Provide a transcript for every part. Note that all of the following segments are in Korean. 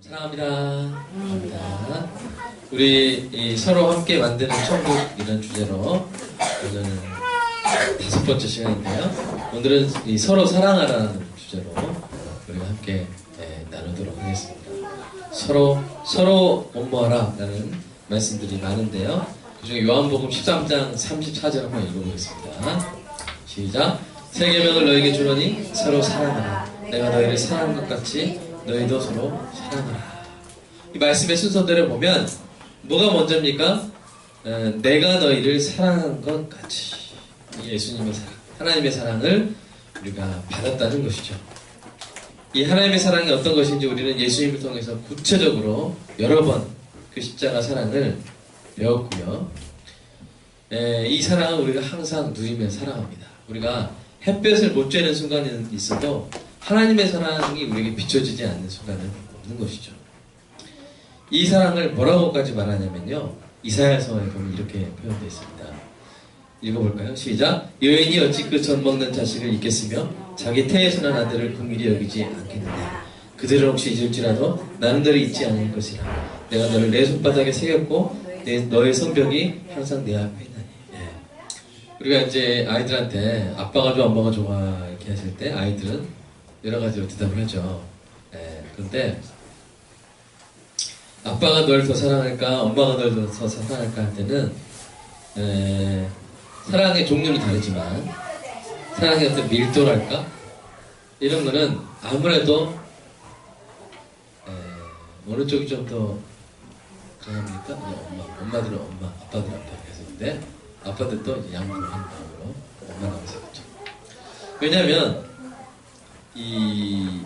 사랑합니다. 사랑합니다. 우리 이 서로 함께 만드는 천국이라는 주제로 오늘은 다섯 번째 시간인데요. 오늘은 이 서로 사랑하라는 주제로 우리가 함께 예, 나누도록 하겠습니다. 서로 서로 엄모하라라는 말씀들이 많은데요. 그중에 요한복음 13장 34절 한번 읽어보겠습니다. 시작. 세 계명을 너에게 주노니 서로 사랑하라. 내가 너희를 사랑한 것 같이 너희도 서로 사랑하라. 이 말씀의 순서대로 보면 뭐가 먼저입니까? 어, 내가 너희를 사랑한 것 같이 이 예수님의 사랑, 하나님의 사랑을 우리가 받았다는 것이죠. 이 하나님의 사랑이 어떤 것인지 우리는 예수님을 통해서 구체적으로 여러 번 그 십자가 사랑을 배웠고요. 에, 이 사랑은 우리가 항상 누리며 사랑합니다. 우리가 햇볕을 못 쬐는 순간이 있어도 하나님의 사랑이 우리에게 비춰지지 않는 순간은 없는 것이죠. 이 사랑을 뭐라고까지 말하냐면요. 이사야서에 보면 이렇게 표현되어 있습니다. 읽어볼까요? 시작. 여인이 어찌 그 전 먹는 자식을 잊겠으며 자기 태에서 난 아들을 긍휼히 여기지 않겠느냐. 그들은 혹시 잊을지라도 나는 너를 잊지 않을 것이라. 내가 너를 내 손바닥에 새겼고 내, 너의 성벽이 항상 내 앞에 있나니. 예. 우리가 이제 아이들한테 아빠가 좋아 엄마가 좋아 이렇게 하실 때 아이들은 여러 가지로 대답을 하죠. 예. 그런데 아빠가 널 더 사랑할까 엄마가 널 더 사랑할까 할 때는 에, 사랑의 종류는 다르지만 사랑의 어떤 밀도랄까 이런 거는 아무래도 에, 어느 쪽이 좀 더 강합니까? 엄마, 엄마들은 엄마, 아빠들은 아빠 계속인데 아빠들도 양보하는 마음으로 엄마 나오세요. 왜냐하면 이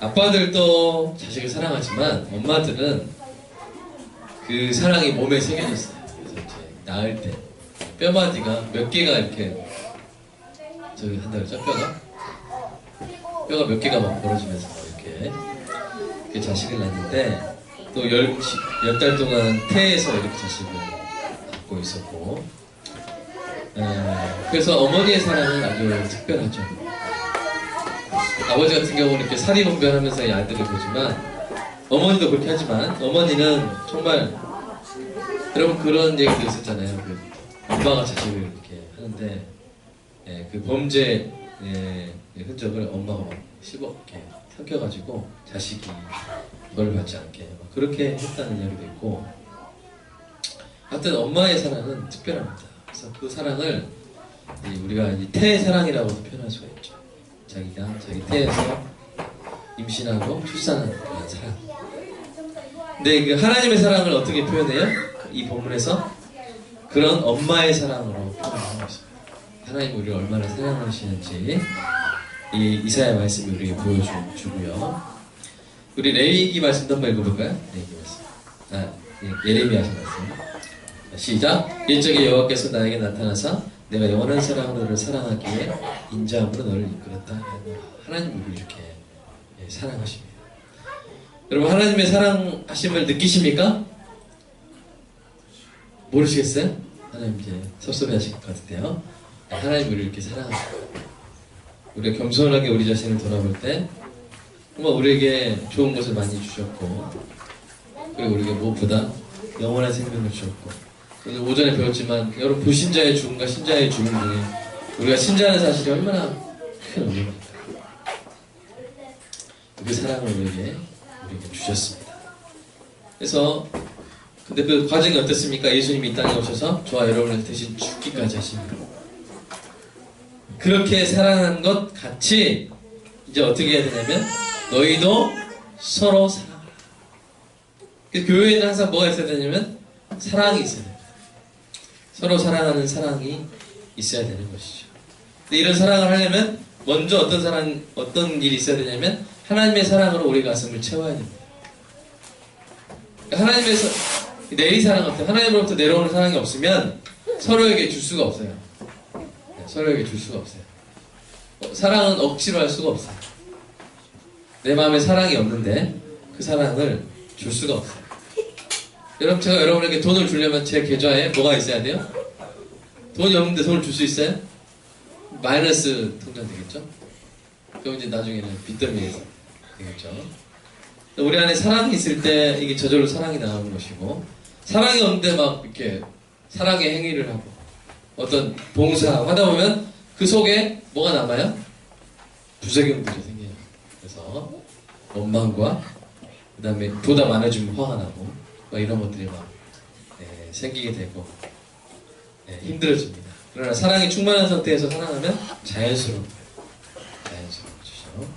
아빠들도 자식을 사랑하지만 엄마들은 그 사랑이 몸에 새겨져 있어요. 그래서 이제 낳을 때 뼈마디가 몇 개가 이렇게 저기 한다 그러죠? 뼈가 뼈가 몇 개가 막 벌어지면서 이렇게 그 자식을 낳는데 또열열 동안 태에서 이렇게 자식을 갖고 있었고 에, 그래서 어머니의 사랑은 아주 특별하죠. 아버지 같은 경우는 이렇게 사리분별하면서 이 아들을 보지만 어머니도 그렇게 하지만 어머니는 정말 여러분 그런 얘기도 있었잖아요. 그 엄마가 자식을 이렇게 하는데 예, 그 범죄 예, 흔적을 엄마가 막 씹어 이렇게 삼켜가지고 자식이 벌을 받지 않게 막 그렇게 했다는 이야기도 있고 하여튼 엄마의 사랑은 특별합니다. 그래서 그 사랑을 이 우리가 이 태의 사랑이라고도 표현할 수가 있죠. 자기가 자기 태에서 임신하고 출산하는 그런 사랑. 근데 그 하나님의 사랑을 어떻게 표현해요? 이 본문에서 그런 엄마의 사랑으로 표현하고 있습니다. 하나님 우리를 얼마나 사랑하시는지 이 이사야 말씀이 우리에게 보여주고요. 우리 레위기 말씀도 한번 읽어볼까요? 레위기 말씀. 아, 예, 예레미야서 말씀. 시작. 일적에 여호와께서 나에게 나타나사 내가 영원한 사랑으로 너를 사랑하기에 인자함으로 너를 이끌었다 하노라. 하나님 우리 이렇게 예, 사랑하십니다. 여러분 하나님의 사랑하심을 느끼십니까? 모르시겠어요? 하나님 이제 섭섭해하실 것 같은데요. 네, 하나님 우리 이렇게 사랑하십니다. 우리가 겸손하게 우리 자신을 돌아볼 때 정말 우리에게 좋은 것을 많이 주셨고 그리고 우리에게 무엇보다 영원한 생명을 주셨고 오전에 배웠지만 여러분 불신자의 죽음과 신자의 죽음 중에 우리가 신자는 사실이 얼마나 큰 의미입니까? 그 사랑을 우리에게 우리에게 주셨습니다. 그래서 근데 그 과정이 어떻습니까? 예수님이 이 땅에 오셔서 저와 여러분을 대신 죽기까지 하십니다. 그렇게 사랑한 것 같이 이제 어떻게 해야 되냐면 너희도 서로 사랑하라. 그 교회에는 항상 뭐가 있어야 되냐면 사랑이 있어야 됩니다. 서로 사랑하는 사랑이 있어야 되는 것이죠. 근데 이런 사랑을 하려면 먼저 어떤 사랑 어떤 일이 있어야 되냐면 하나님의 사랑으로 우리 가슴을 채워야 됩니다. 하나님에서 내리 사랑 같은 하나님으로부터 내려오는 사랑이 없으면 서로에게 줄 수가 없어요. 네, 서로에게 줄 수가 없어요. 어, 사랑은 억지로 할 수가 없어요. 내 마음에 사랑이 없는데 그 사랑을 줄 수가 없어요. 여러분 제가 여러분에게 돈을 주려면 제 계좌에 뭐가 있어야 돼요? 돈이 없는데 돈을 줄 수 있어요? 마이너스 통장 되겠죠? 그럼 이제 나중에는 빚더미에서 되겠죠? 우리 안에 사랑이 있을 때 이게 저절로 사랑이 나오는 것이고 사랑이 없는데 막 이렇게 사랑의 행위를 하고 어떤 봉사 하다 보면 그 속에 뭐가 남아요? 부작용들이 생겨요. 그래서 원망과 그 다음에 보다 많아지면 화가 나고 막 이런 것들이 막 예, 생기게 되고 예, 힘들어집니다. 그러나 사랑이 충만한 상태에서 사랑하면 자연스러운. 자연스러운 거죠.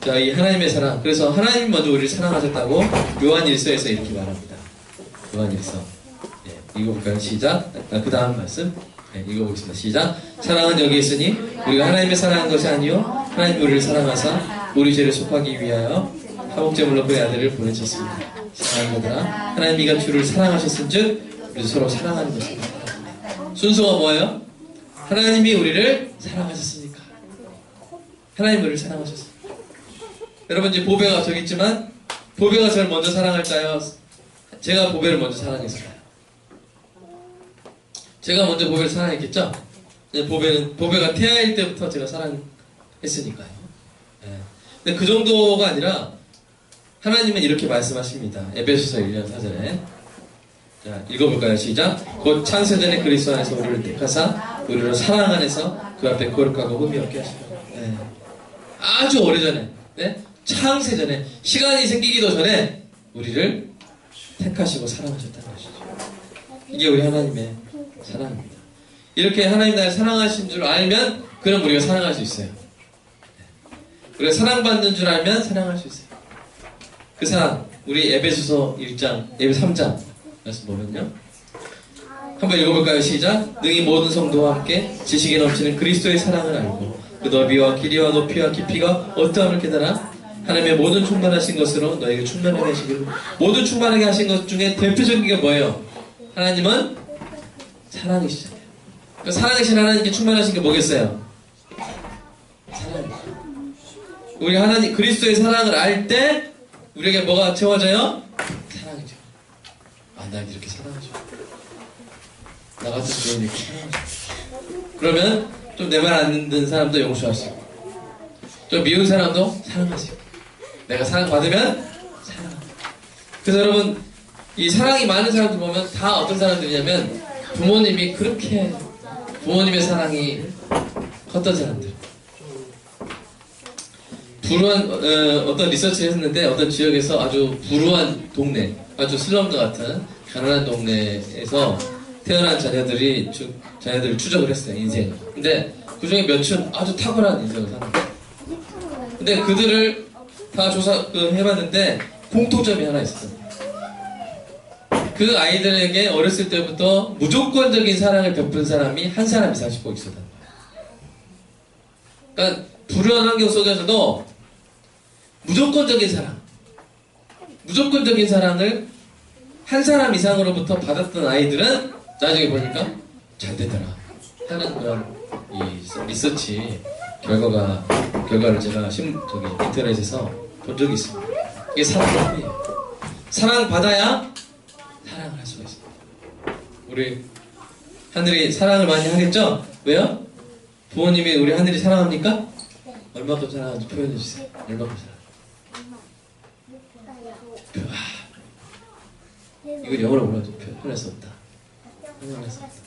자, 이 하나님의 사랑. 그래서 하나님 먼저 우리를 사랑하셨다고 요한 일서에서 이렇게 말합니다. 요한 일서. 예, 읽어볼까요? 시작. 그 다음 말씀. 예, 읽어보겠습니다. 시작. 사랑은 여기 있으니 우리가 하나님의 사랑한 것이 아니요 하나님 우리를 사랑하사 우리 죄를 속하기 위하여 화목제물로 그의 아들을 보내셨습니다. 사랑하는 거더라. 하나님 이가 주를 사랑하셨은 즉 우리도 서로 사랑하는 것입니다. 순서가 뭐예요? 하나님이 우리를 사랑하셨으니까. 하나님 우리를 사랑하셨어요. 여러분 이제 보배가 저기 있지만 보배가 저를 먼저 사랑할까요? 제가 보배를 먼저 사랑했을까요? 제가 먼저 보배를 사랑했겠죠? 네, 보배는 보배가 태아일 때부터 제가 사랑했으니까요. 네. 근데 그 정도가 아니라 하나님은 이렇게 말씀하십니다. 에베소서 1년 4절에 자 읽어볼까요? 시작. 곧 창세전에 그리스도 안에서 우리를 택하사 우리를 사랑 안에서 그 앞에 거룩하고 흠이 없게 하시고 네. 아주 오래전에 네? 창세전에 시간이 생기기도 전에 우리를 택하시고 사랑하셨다는 것이죠. 이게 우리 하나님의 사랑입니다. 이렇게 하나님 나를 사랑하신 줄 알면 그럼 우리가 사랑할 수 있어요. 우리가 사랑받는 줄 알면 사랑할 수 있어요. 그 사랑 우리 에베소서 1장, 에베 3장 말씀 보면요. 한번 읽어볼까요? 시작. 능히 모든 성도와 함께 지식에 넘치는 그리스도의 사랑을 알고 그 너비와 길이와 높이와 깊이가 어떠함을 깨달아 하나님의 모든 충만하신 것으로 너에게 충만하게 하시기를 모든 충만하게 하신 것 중에 대표적인 게 뭐예요? 하나님은 사랑이시잖아요. 그 사랑이신 하나님께 충만하신 게 뭐겠어요? 사랑입니다. 우리 하나님 그리스도의 사랑을 알 때 우리에게 뭐가 채워져요? 사랑이죠. 아, 날 이렇게 사랑하죠. 나 같은 이렇게 사랑하죠. 그러면 좀 내 말 안 듣는 사람도 용서할 수 있고, 좀 미운 사람도 사랑할 수 있고, 내가 사랑받으면 사랑. 그래서 여러분, 이 사랑이 많은 사람들 보면 다 어떤 사람들이냐면 부모님이 그렇게 부모님의 사랑이 컸던 사람들. 불우한 어, 떤 리서치를 했는데 어떤 지역에서 아주 불우한 동네, 아주 슬럼과 같은 가난한 동네에서 태어난 자녀들이 주, 자녀들을 추적을 했어요 인생을. 근데 그 중에 몇은 아주 탁월한 인생을 사는 거예요. 근데 그들을 다 조사 그, 해봤는데 공통점이 하나 있었어요. 그 아이들에게 어렸을 때부터 무조건적인 사랑을 베푼 사람이 한 사람 이상씩 꼭 있었단 말이에요. 그러니까 불우한 환경 속에서도 무조건적인 사랑, 무조건적인 사랑을 한 사람 이상으로부터 받았던 아이들은 나중에 보니까 잘 되더라 하는 그런 이 리서치 결과가 결과를 제가 심, 저기 인터넷에서 본 적이 있습니다. 이게 사랑이에요. 사랑 받아야 사랑을 할 수가 있습니다. 우리 하늘이 사랑을 많이 하겠죠? 왜요? 부모님이 우리 하늘이 사랑합니까? 얼마큼 사랑하는지 표현해 주세요. 얼마큼 사랑? 아, 이걸 영어로 뭐라 하죠? 표현할 수 없다. 표현할 수 없다.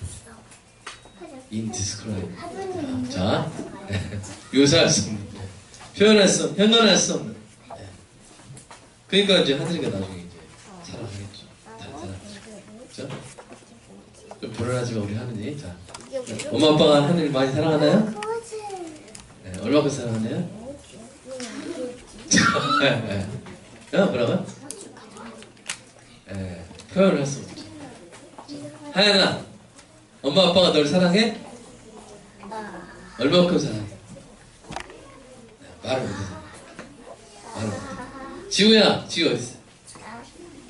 indescribable. 자, 묘사할 수 없는, 표현할 수, 없는, 현존할 수 없는. 네. 그러니까 이제 하늘이가 나중에 이제 사랑하겠죠. 다 사랑하죠. 그죠? 좀 불안하지만 우리 하늘이 자, 엄마 아빠가 하늘 많이 사랑하나요? 네, 얼마큼 사랑하나요? 네, 네. 야, 뭐라고요? 네, 표현을 없죠. 하연아, 엄마 아빠가 널 사랑해? 얼마큼 사랑해? 네, 말을 못해. 말을 못해. 지우야, 지우 어디 있어?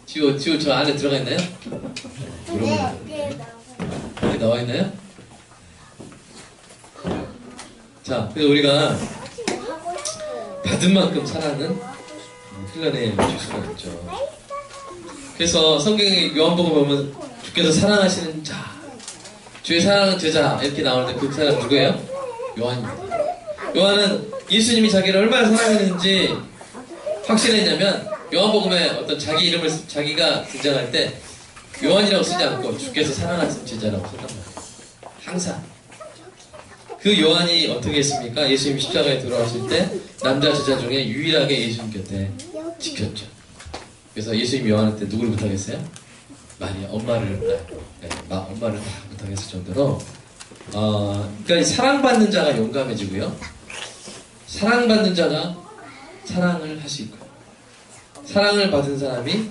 지우, 지우 저 안에 들어가 있나요? 여기 나와 있나요? 자, 그래서 우리가 받은 만큼 사랑은 흘러내 줄 수가 있죠. 그래서 성경의 요한복음 보면 주께서 사랑하시는 자, 주의 사랑하는 제자 이렇게 나오는데 그 사람 누구예요? 요한입니다. 요한은 예수님이 자기를 얼마나 사랑했는지 확실했냐면 요한복음에 어떤 자기 이름을 쓰- 자기가 등장할 때 요한이라고 쓰지 않고 주께서 사랑하신 제자라고 썼단 말이에요. 항상 그 요한이 어떻게 했습니까? 예수님 십자가에 들어가실 때 남자 제자 중에 유일하게 예수님 곁에 지켰죠. 그래서 예수님 요한한테 누구를 부탁했어요? 마리아 엄마를 네, 마- 엄마를 다 부탁했을 정도로 어, 그러니까 사랑받는 자가 용감해지고요. 사랑받는 자가 사랑을 할 수 있고 사랑을 받은 사람이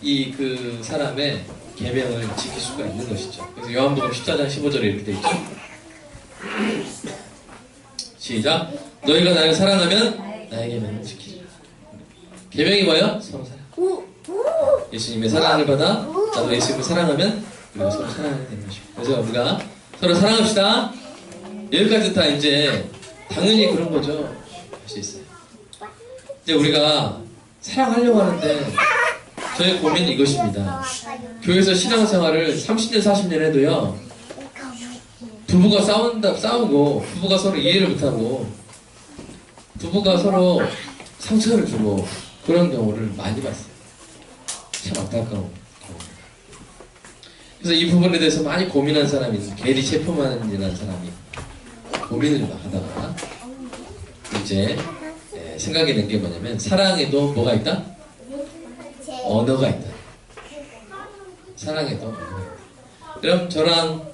이 그 사람의 계명을 지킬 수가 있는 것이죠. 그래서 요한복음 14장 15절에 이렇게 돼 있죠. 시작. 너희가 나를 사랑하면 나의 계명을 지키라. 계명이 뭐예요? 서로 사랑. 예수님의 사랑을 받아 나도 예수님을 사랑하면 우리가 서로 사랑하게 되는 것이고 그래서 우리가 서로 사랑합시다. 여기까지 다 이제 당연히 그런 거죠. 할 수 있어요. 이제 우리가 사랑하려고 하는데 저의 고민은 이것입니다. 교회에서 신앙생활을 30년, 40년 해도요, 부부가 싸운다, 싸우고, 부부가 서로 이해를 못하고, 부부가 서로 상처를 주고, 그런 경우를 많이 봤어요. 참 안타까워. 그래서 이 부분에 대해서 많이 고민한 사람이. 게리 체프만이라는 사람이 고민을 막 하다가, 이제, 예, 생각이 된게 뭐냐면, 사랑에도 뭐가 있다? 언어가 있다. 사랑에도 언어가 있다. 그럼 저랑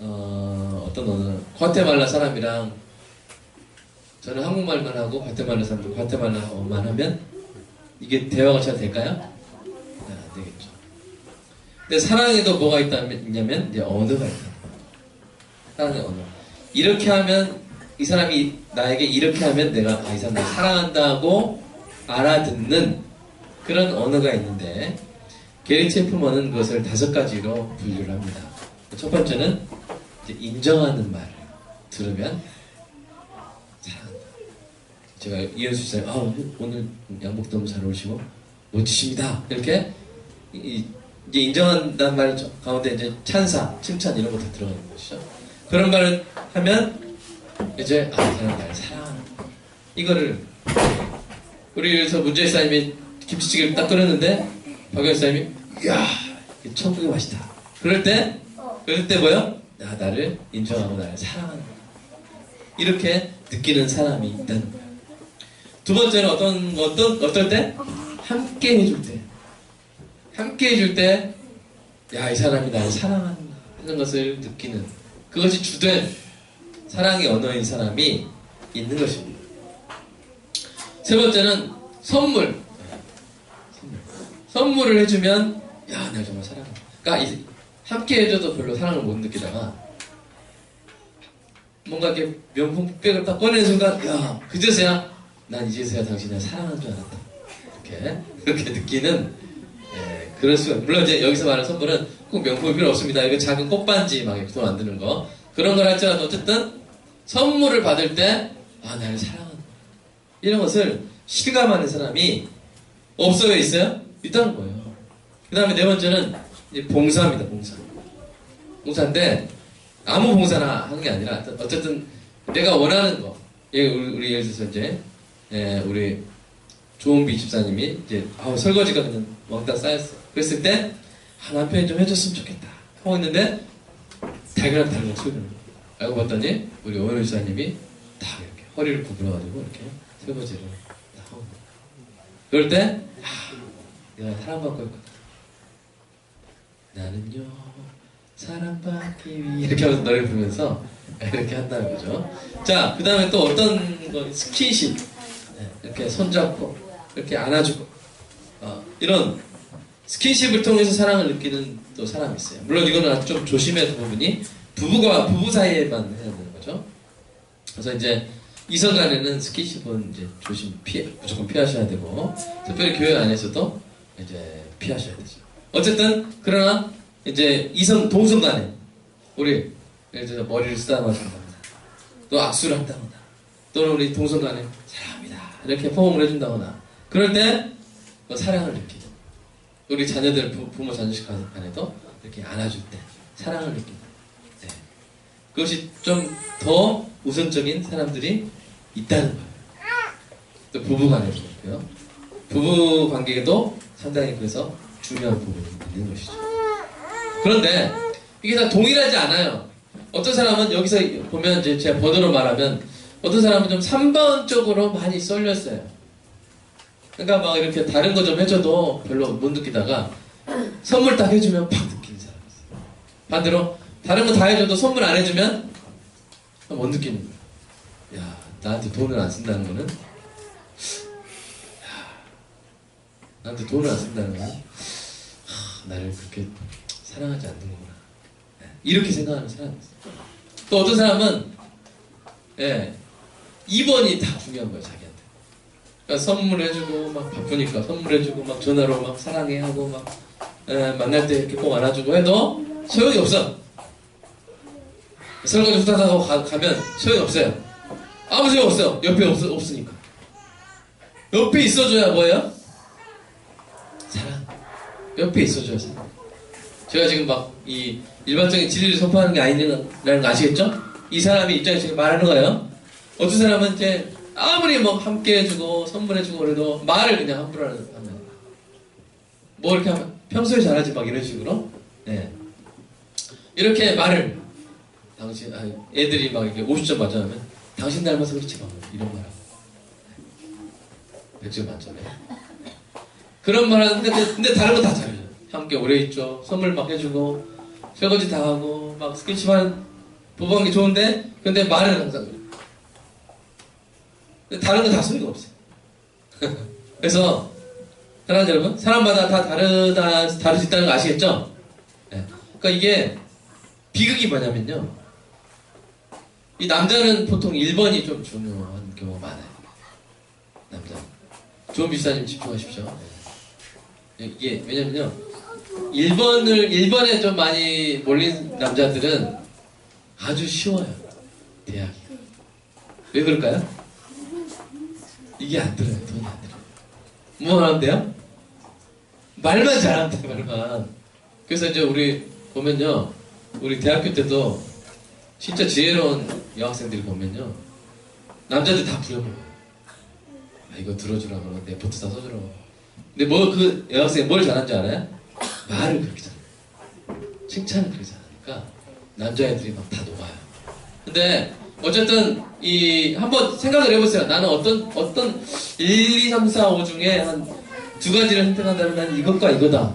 어, 어떤 언어 과테말라 사람이랑 저는 한국말만 하고 과테말라 사람도 과테말라어만 하면 이게 대화가 잘 될까요? 네, 안 되겠죠. 근데 사랑에도 뭐가 있다면 이제 언어가 있다. 사랑의 언어. 이렇게 하면 이 사람이 나에게 이렇게 하면 내가 아, 이 사람 나 사랑한다고 알아듣는 그런 언어가 있는데 게리 체프먼은 그것을 다섯 가지로 분류를 합니다. 첫 번째는 인정하는 말을 들으면. 제가 이현수 씨를 아 오늘 양복 너무 잘 어울리시고 멋지십니다. 이렇게 이- 이제 인정한다는 말 가운데 이제 찬사, 칭찬 이런 거다 들어가는 것이죠. 그런 말을 하면 이제 아, 이 사람 날 사랑하는 이거를 우리 그래서 문재 사님이 김치찌개를 딱 끓였는데 박영 사님이 이야 천국의 맛이다. 그럴 때 그럴 때 뭐요? 나 나를 인정하고 나를 사랑하는. 이렇게 느끼는 사람이 있다는 거야. 두 번째는 어떤 어떤 어떨 때 함께 해줄 때 함께 해줄 때 야 이 사람이 나를 사랑하는 것을 느끼는 그것이 주된 사랑의 언어인 사람이 있는 것입니다. 세 번째는 선물. 선물. 선물을 해주면 야, 내가 정말 사랑해. 그러니까 이- 함께 해줘도 별로 사랑을 못 느끼다가 뭔가 이렇게 명품 백을 딱 꺼내는 순간 야, 그제서야 난 이제서야 당신을 사랑하는 줄 알았다. 이렇게 그렇게 느끼는 예, 그럴 수가 물론 이제 여기서 말하는 선물은 꼭 명품이 필요 없습니다. 이거 작은 꽃반지 막 이렇게 돈 만드는 거 그런 걸 할지라도 어쨌든 선물을 받을 때 아, 나를 사랑한다. 이런 것을 실감하는 사람이 없어요, 있어요? 있다는 거예요. 그 다음에 네 번째는 봉사입니다, 봉사. 봉사인데, 아무 봉사나 하는 게 아니라, 어쨌든 내가 원하는 거. 예, 우리, 우리 예를 들어서 이제, 예, 우리 조은비 집사님이 이제, 아우, 설거지가 그냥 왕따 쌓였어. 그랬을 때, 아, 남편이 좀 해줬으면 좋겠다. 하고 있는데, 달그락 달그락 소리를. 알고 봤더니, 우리 오현우 집사님이 다 이렇게 허리를 구부려가지고 이렇게 설거지를 다 하고. 그럴 때, 아, 내가 사랑받고 있거든. 나는요, 사랑받기 위해. 이렇게 하면서 노래를 부르면서 이렇게 한다는 거죠. 자, 그 다음에 또 어떤 거, 스킨십. 네, 이렇게 손잡고, 이렇게 안아주고. 어, 이런 스킨십을 통해서 사랑을 느끼는 또 사람이 있어요. 물론 이거는 좀 조심해야 될 부분이 부부가, 부부 사이에만 해야 되는 거죠. 그래서 이제 이성 간에는 스킨십은 이제 조심 피해 무조건 피하셔야 되고 특별히 교회 안에서도 이제 피하셔야 되죠. 어쨌든 그러나 이제 이성 동성 간에 우리 예를 들어서 머리를 쓰다듬어 준다거나 또 악수를 한다거나 또는 우리 동성 간에 사랑합니다 이렇게 포옹을 해준다거나 그럴 때 그 사랑을 느끼죠. 우리 자녀들 부, 부모 자녀식 간에도 이렇게 안아줄 때 사랑을 느낀다. 네. 그것이 좀 더 우선적인 사람들이 있다는 거예요. 또 부부 관계도 그렇고요. 부부 관계도 상당히 그래서 중요한 부분이 있는 것이죠. 그런데 이게 다 동일하지 않아요. 어떤 사람은 여기서 보면 이제 제가 번호로 말하면 어떤 사람은 좀 3번 쪽으로 많이 쏠렸어요. 그러니까 막 이렇게 다른 거 좀 해줘도 별로 못 느끼다가 선물 딱 해주면 팍 느끼는 사람이 있어요. 반대로 다른 거 다 해줘도 선물 안 해주면 못 느끼는 거야. 야, 나한테 돈을 안 쓴다는 거는 야, 나한테 돈을 안 쓴다는 거는 하, 나를 그렇게 사랑하지 않는구나. 네, 이렇게 생각하는 사람이 있어요. 또 어떤 사람은 예, 2번이 다 중요한 거예요, 자기한테. 그러니까 선물해주고 막 바쁘니까 선물해주고 막 전화로 막 사랑해 하고 막 예, 만날 때 이렇게 꼭 안아주고 해도 소용이 없어. 설거지 후다닥 하고 가, 면 소용이 없어요. 아무 소용 없어요. 옆에 없, 없으니까. 옆에 있어줘야 뭐예요? 사랑. 옆에 있어줘야 사랑. 제가 지금 막 이 일반적인 진리를 선포하는 게 아니라는 거 아시겠죠? 이 사람의 입장에서 지금 말하는 거예요. 어떤 사람은 이제 아무리 뭐 함께 해주고 선물해주고 그래도 말을 그냥 함부로 하는 하면 뭐 이렇게 하면 평소에 잘하지 막 이런 식으로? 네. 이렇게 말을 당신 아니, 애들이 막 이렇게 50점 맞아하면 당신 닮아서 그렇지 막 이런 말하고. 100점 만점에. 그런 말 하는데 근데, 다른 거 다 잘해요. 함께 오래 있죠. 선물 막 해주고 설거지 다 하고 막 스킨십 하는 보부한 게 좋은데 근데 말은 항상 그래 다른 건 다 소리가 없어요 그래서 사랑하는 여러분 사람마다 다 다르다 다를 수 있다는 거 아시겠죠? 네. 그러니까 이게 비극이 뭐냐면요 이 남자는 보통 1번이 좀 중요한 경우가 많아요 남자 좋은 비사님 집중하십시오 네. 이게 왜냐면요 1번을 1번에 좀 많이 몰린 남자들은 아주 쉬워요 대학이 왜 그럴까요? 이게 안 들어요. 돈이 안 들어요. 뭐 하는데요? 말만 돼 말만. 그래서 이제 우리 보면요 우리 대학교 때도 진짜 지혜로운 여학생들이 보면요 남자들 다 부려먹어요. 아 이거 들어주라고 내 포트 다 써주라고 근데 뭐 그 여학생이 뭘 잘하는지 알아요? 말을 그렇게 잘해요. 칭찬을 그렇게 잘하니까 남자애들이 막 다 녹아요. 근데 어쨌든 이 한번 생각을 해보세요 나는 어떤 어떤 1, 2, 3, 4, 5 중에 한 두 가지를 선택한다면 나는 이것과 이거다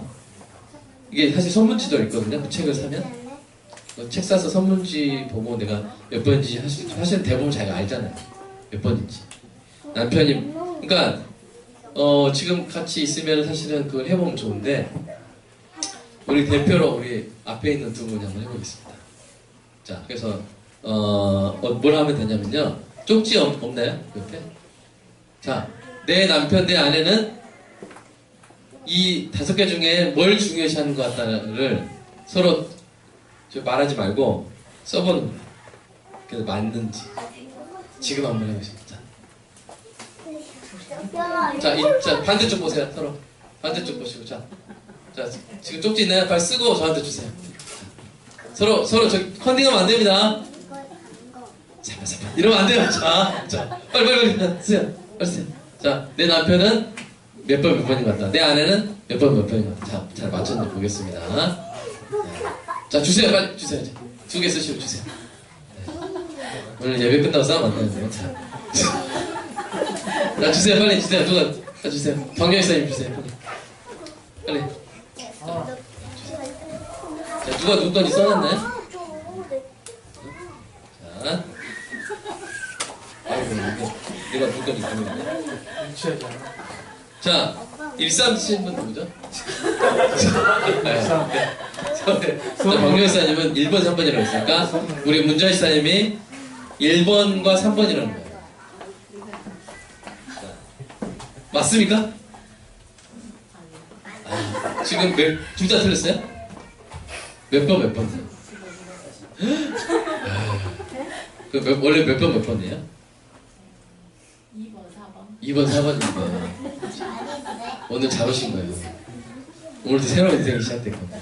이게 사실 선문지도 있거든요 그 책을 사면 그책 사서 선문지 보고 내가 몇 번인지 사실, 사실 대부분 자기가 알잖아요. 몇 번인지. 남편이, 그러니까, 어, 지금 같이 있으면 사실은 그걸 해보면 좋은데, 우리 대표로 우리 앞에 있는 두 분이 한번 해보겠습니다. 자, 그래서, 어, 어, 뭘 하면 되냐면요. 쪽지 없, 없나요? 옆에? 자, 내 남편, 내 아내는 이 다섯 개 중에 뭘 중요시 하는 것 같다를 서로 저 말하지 말고 써보는 거예요. 그래서 맞는지 지금 한번 해보십니다. 자, 이, 자 반대쪽 보세요 서로 반대쪽 보시고 자, 자 지금 쪽지 있나요? 빨리 쓰고 저한테 주세요. 서로 서로 저 컨닝하면 안 됩니다. 잠깐 잠깐. 이러면 안 돼요. 자, 자. 빨리 빨리 빨리. 쓰세요. 빨리 쓰세요. 자, 내 남편은 몇 번 몇 번인 것 같다. 내 아내는 몇 번 몇 번인 것 같다. 자, 잘 맞췄는지 보겠습니다. 자. 주세요. 빨리 주세요. 두 개 쓰시고 주세요. 네. 오늘 예배 끝나고 싸우면 안 되는데 자, 자 주세요. 빨리 주세요. 누가 자 주세요. 방경사님 주세요. 빨리. 빨리. 자 누가 누구 건지 써놨나요? 자 이게 내가 건지 모르겠네 자 13신 분 누구죠? 자, 박명사님은 1번, 3번이라고 했으니까 우리 문자희 사님이 1번과 3번이라는 거예요. 자, 맞습니까? 아, 지금 몇, 둘다 틀렸어요? 몇 번, 몇 번? 아, 그 몇, 원래 몇 번, 몇 번이에요? 2번, 4번. 2번, 4번인데 오늘 잘 오신 거예요. 오늘도 새로운 인생이 시작됐거든요.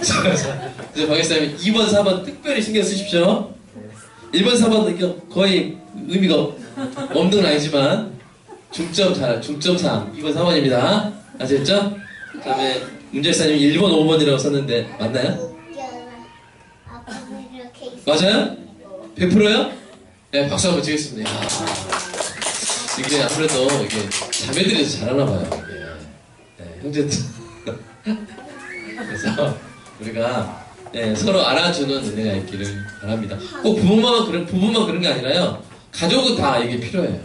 이제 박예사님 2번, 4번 특별히 신경 쓰십시오. 1번, 4번 이거 거의 의미가 없- 없는 건 아니지만 중점 잘 중점 사항 2번 3번입니다. 아시겠죠? 그 다음에 문제사님 1번 5번이라고 썼는데 맞나요? 있어. 맞아요? 100%요? 네, 박수 한번 치겠습니다. 야, 이게 아무래도 이게 자매들이 더 잘하나 봐요. 이게. 네, 형제들. 그래서 우리가 네, 서로 알아주는 은혜가 있기를 바랍니다. 꼭 부부만 그런 부부만 그런 게 아니라요. 가족은 다 이게 필요해요.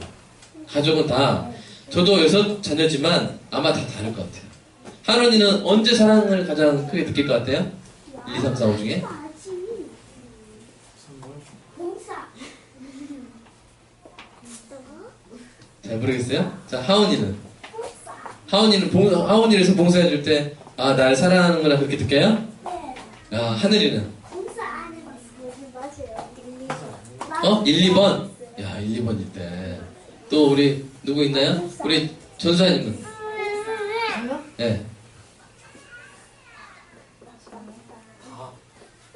가족은 다 저도 여섯 자녀지만 아마 다 다를 것 같아요. 하은이는 언제 사랑을 가장 크게 느낄 것 같아요? 1, 2, 3, 4, 5 중에? 봉사. 잘 모르겠어요? 자, 하은이는? 하은이는 봉, 하은이에서 봉사해 줄 때, 아, 날 사랑하는구나 그렇게 느껴요? 네. 야, 하늘이는? 봉사 안 해봤어요. 맞아요. 어? 1, 2번? 야, 1, 2번일 때. 또 우리, 누구 있나요? 우리 전수아님은? 예.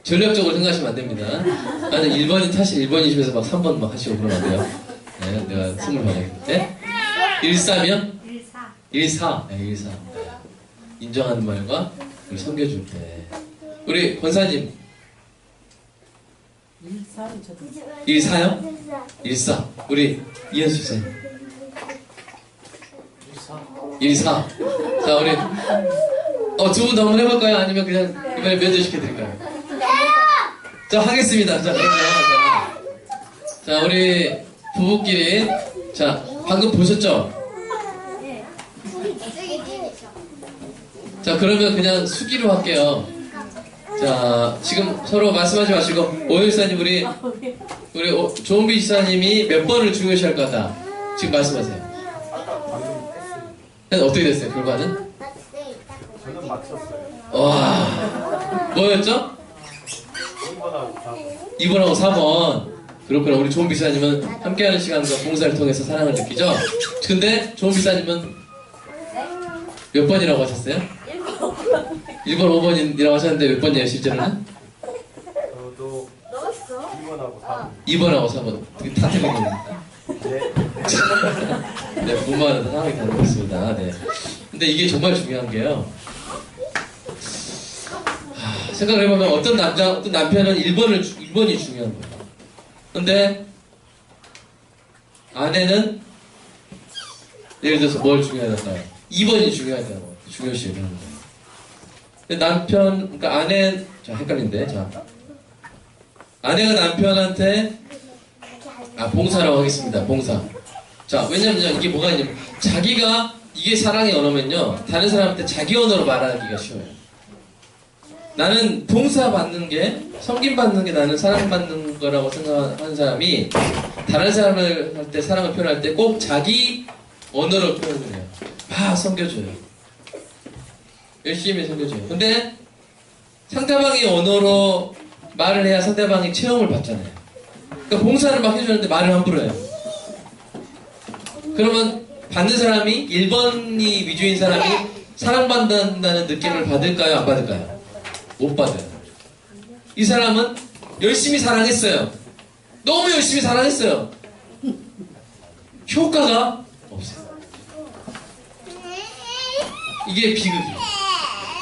전략적으로 생각하시면 안 됩니다. 아니, 1번이, 사실 1번이시면서 막 3번 막 하시고 그러면 안 돼요. 네, 내가 선물 받아야겠는데. 1, 3이요? 1사 1사. 네, 1사. 네. 인정하는 말과 우리 섬겨줄 때. 우리 권사님, 1사를 저도 1사요? 1사. 우리 이현수 선생님. 1사. 자, 우리, 어, 두분더 한번 해볼까요? 아니면 그냥 이번에 면제시켜드릴까요? 자, 하겠습니다. 자. 자, 자, 우리 부부끼리. 자, 방금 보셨죠? 자, 그러면 그냥 수기로 할게요. 자, 지금 서로 말씀하지 마시고, 오일사님, 우리, 우리 오- 조은비 지사님이 몇 번을 중요시 할 거다. 지금 말씀하세요. 네, 어떻게 됐어요, 결과는? 저는 맞췄어요. 와, 뭐였죠? 1번하고 4번. 2번하고 4번. 그렇구나. 우리 조은비 지사님은 함께하는 시간과 봉사를 통해서 사랑을 느끼죠? 근데 조은비 지사님은 몇 번이라고 하셨어요? 1번, 5번이라고 하셨는데 몇 번이에요, 실제로는? 저도 넣었어? 2번하고 4번. 2번하고 4번. 되게 다 틀린 겁니다. 네. 네, 부모와는 상황이 같습니다. 네. 근데 이게 정말 중요한 게요. 하, 생각을 해보면 어떤 남자, 어떤 남편은 1번을, 1번이 중요한 거예요. 근데 아내는 예를 들어서 뭘 중요하다까요? 2번이 중요하다고 중요시 여기는 거예요. 근데 남편, 그러니까 아내, 자, 헷갈린데, 자. 아내가 남편한테 아, 봉사라고 하겠습니다. 봉사. 자, 왜냐면요, 이게 뭐가 있냐면, 자기가, 이게 사랑의 언어면요, 다른 사람한테 자기 언어로 말하기가 쉬워요. 나는 봉사 받는 게, 섬김 받는 게 나는 사랑 받는 거라고 생각하는 사람이, 다른 사람을 할 때, 사랑을 표현할 때 꼭 자기 언어로 표현을 해요. 막 섬겨줘요. 열심히 섬겨줘요. 근데, 상대방의 언어로 말을 해야 상대방이 체험을 받잖아요. 그러니까 봉사를 막 해주는데 말을 함부로 해요. 그러면 받는 사람이 1번이 위주인 사람이 사랑받는다는 느낌을 받을까요? 안 받을까요? 못 받아요. 이 사람은 열심히 사랑했어요. 너무 열심히 사랑했어요. 효과가 없어요. 이게 비극이에요.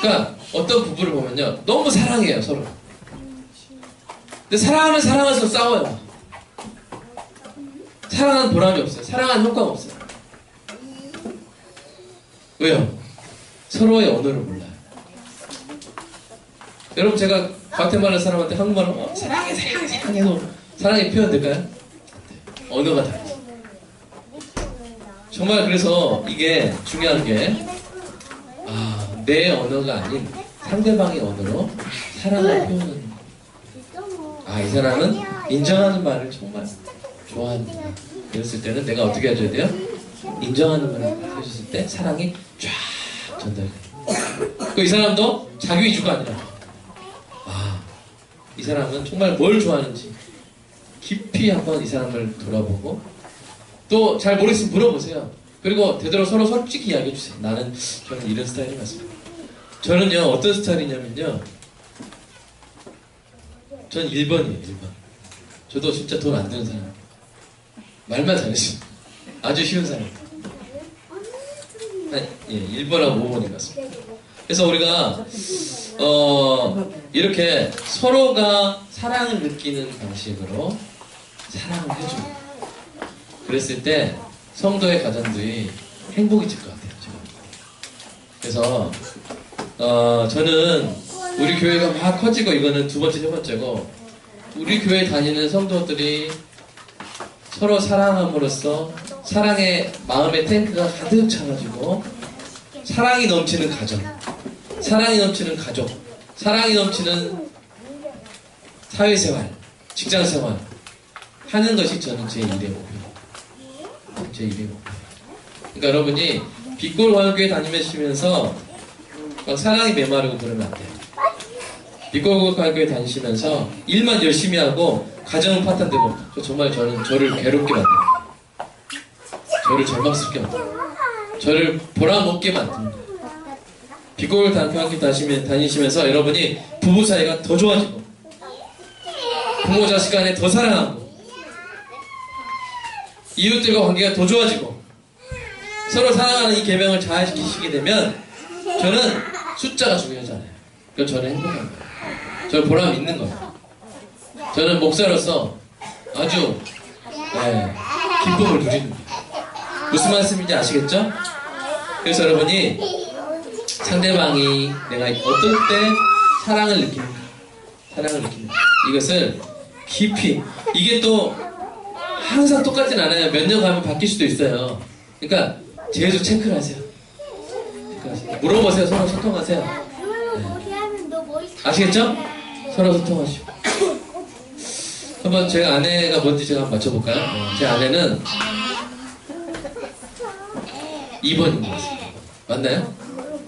그러니까 어떤 부부를 보면요. 너무 사랑해요, 서로. 근데 사랑하면 사랑할수록 싸워요. 사랑하는 보람이 없어요. 사랑하는 효과가 없어요. 왜요? 서로의 언어를 몰라요. 여러분 제가 과테말라 사람한테 한국말로 어, 사랑해 사랑해 사랑해도 사랑이 표현 될까요? 언어가 다르죠. 정말 그래서 이게 중요한 게 아, 내 언어가 아닌 상대방의 언어로 사랑을 표현하는 아, 이 사람은 인정하는 말을 정말 좋아합니다. 그랬을 때는 내가 어떻게 해줘야 돼요? 인정하는 말을 해줬을 때 사랑이 쫙 전달돼요. 그 이 사람도 자기 위주가 아니라, 사람은 정말 뭘 좋아하는지 깊이 한번 이 사람을 돌아보고 또 잘 모르겠으면 물어보세요. 그리고 되도록 서로 솔직히 이야기해 주세요. 나는, 저는 이런 스타일이 맞습니다. 저는요, 어떤 스타일이냐면요, 전 1번이에요, 1번. 저도 진짜 돈안 드는 사람. 말만 잘했습니다. 아주 쉬운 사람. 한, 예, 1번하고 5번이 같습니다. 그래서 우리가 어, 이렇게 서로가 사랑을 느끼는 방식으로 사랑을 해주고 그랬을 때 성도의 가정들이 행복해질 것 같아요. 제가. 그래서 어, 저는 우리 교회가 막 커지고 이거는 두 번째 세 번째고 우리 교회 다니는 성도들이 서로 사랑함으로써 사랑의 마음의 탱크가 가득 차가지고 사랑이 넘치는 가정, 사랑이 넘치는 가족, 사랑이 넘치는 사회생활, 직장생활 하는 것이 저는 제 1의 목표입니다. 제 1의 목표. 그러니까 여러분이 빛골 과교회 다니시면서 막 사랑이 메마르고 그러면 안 돼요. 빛골 과교회 다니시면서 일만 열심히 하고 가정은 파탄되고 저 정말 저는 저를 괴롭게 만들어요. 저를 절망스럽게 만들어요. 저를 보라먹게 만듭니다. 비골 학교 다니시면, 다니시면서 여러분이 부부 사이가 더 좋아지고 부모 자식 간에 더 사랑하고 이웃들과 관계가 더 좋아지고 서로 사랑하는 이 계명을 잘 지키시게 되면 저는 숫자가 중요하지 않아요. 그럼 저는 행복한 거예요. 저는 보람 있는 거예요. 저는 목사로서 아주 네, 기쁨을 누리는 거예요. 무슨 말씀인지 아시겠죠? 그래서 여러분이 상대방이 내가 어떨 때 사랑을 느끼는가 사랑을 느끼는가 이것을 깊이. 이게 또 항상 똑같진 않아요. 몇 년 가면 바뀔 수도 있어요. 그러니까 계속 체크를 하세요. 체크하세요. 물어보세요. 서로 소통하세요. 있어? 아시겠죠? 서로 소통하시고 한번 제 아내가 뭔지 제가 한번 맞춰볼까요? 어, 제 아내는 2번인 것 같습니다. 맞나요?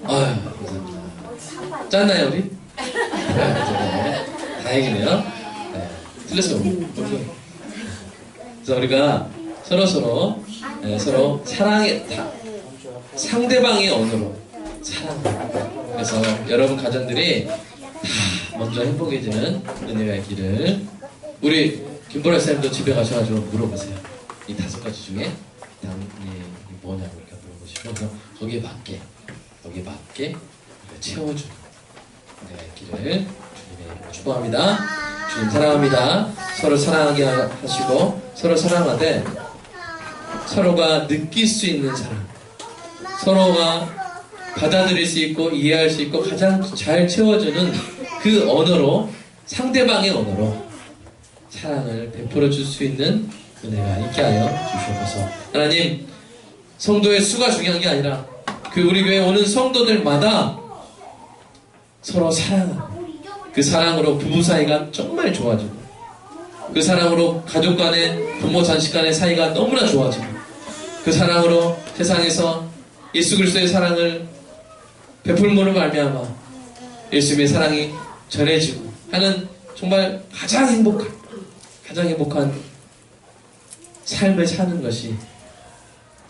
아유 감사합니다 짰나요 우리? 네, 다행이네요. 네, 모르겠어요. 그래서 우리가 서로 서로 네, 서로 사랑의 다, 상대방의 언어로 사랑 그래서 여러분 가정들이 다 먼저 행복해지는 은혜가 있기를 우리 김보라 쌤도 집에 가셔가지고 물어보세요. 이 다섯 가지 중에 다음이 뭐냐고 이렇게 물어보시고 거기에 맞게 거기에 맞게 채워주는 은혜가 있기를 주님의 축복합니다 주님 사랑합니다 서로 사랑하게 하시고 서로 사랑하되 서로가 느낄 수 있는 사랑 서로가 받아들일 수 있고 이해할 수 있고 가장 잘 채워주는 그 언어로 상대방의 언어로 사랑을 베풀어 줄 수 있는 은혜가 있게 하여 주시옵소서. 하나님, 성도의 수가 중요한 게 아니라 그 우리 교회 오는 성도들마다 서로 사랑하고 그 사랑으로 부부 사이가 정말 좋아지고 그 사랑으로 가족 간의 부모 자식 간의 사이가 너무나 좋아지고 그 사랑으로 세상에서 예수 그리스도의 사랑을 베풀므로 말미암아 예수님의 사랑이 전해지고 하는 정말 가장 행복한 가장 행복한 삶을 사는 것이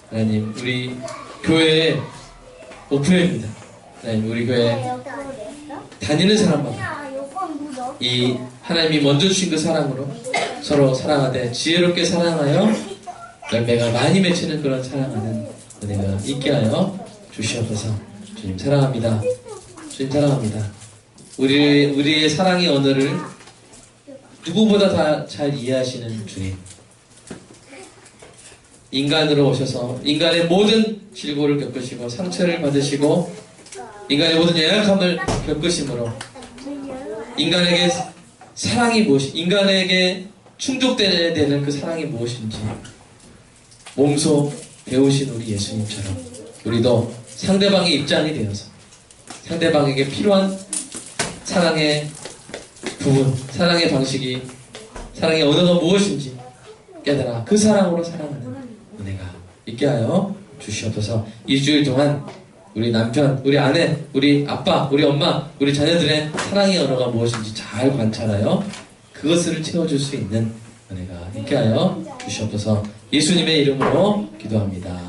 하나님 우리 교회의 목표입니다. 하나님 우리 교회 다니는 사람마다 야, 요건 묻어. 이 하나님이 먼저 주신 그 사랑으로 서로 사랑하되 지혜롭게 사랑하여 열매가 많이 맺히는 그런 사랑하는 은혜가 있게 하여 주시옵소서. 주님 사랑합니다. 주님 사랑합니다. 우리 우리의 사랑의 언어를 누구보다 다 잘 이해하시는 주님. 인간으로 오셔서 인간의 모든 질고를 겪으시고 상처를 받으시고 인간의 모든 연약함을 겪으심으로 인간에게 사랑이 무엇이 인간에게 충족되어야 되는 그 사랑이 무엇인지 몸소 배우신 우리 예수님처럼 우리도 상대방의 입장이 되어서 상대방에게 필요한 사랑의 부분, 사랑의 방식이 사랑의 언어가 무엇인지 깨달아 그 사랑으로 사랑하는 있게 하여 주시옵소서 일주일 동안 우리 남편, 우리 아내, 우리 아빠, 우리 엄마, 우리 자녀들의 사랑의 언어가 무엇인지 잘 관찰하여 그것을 채워줄 수 있는 은혜가 있게 하여 주시옵소서 예수님의 이름으로 기도합니다.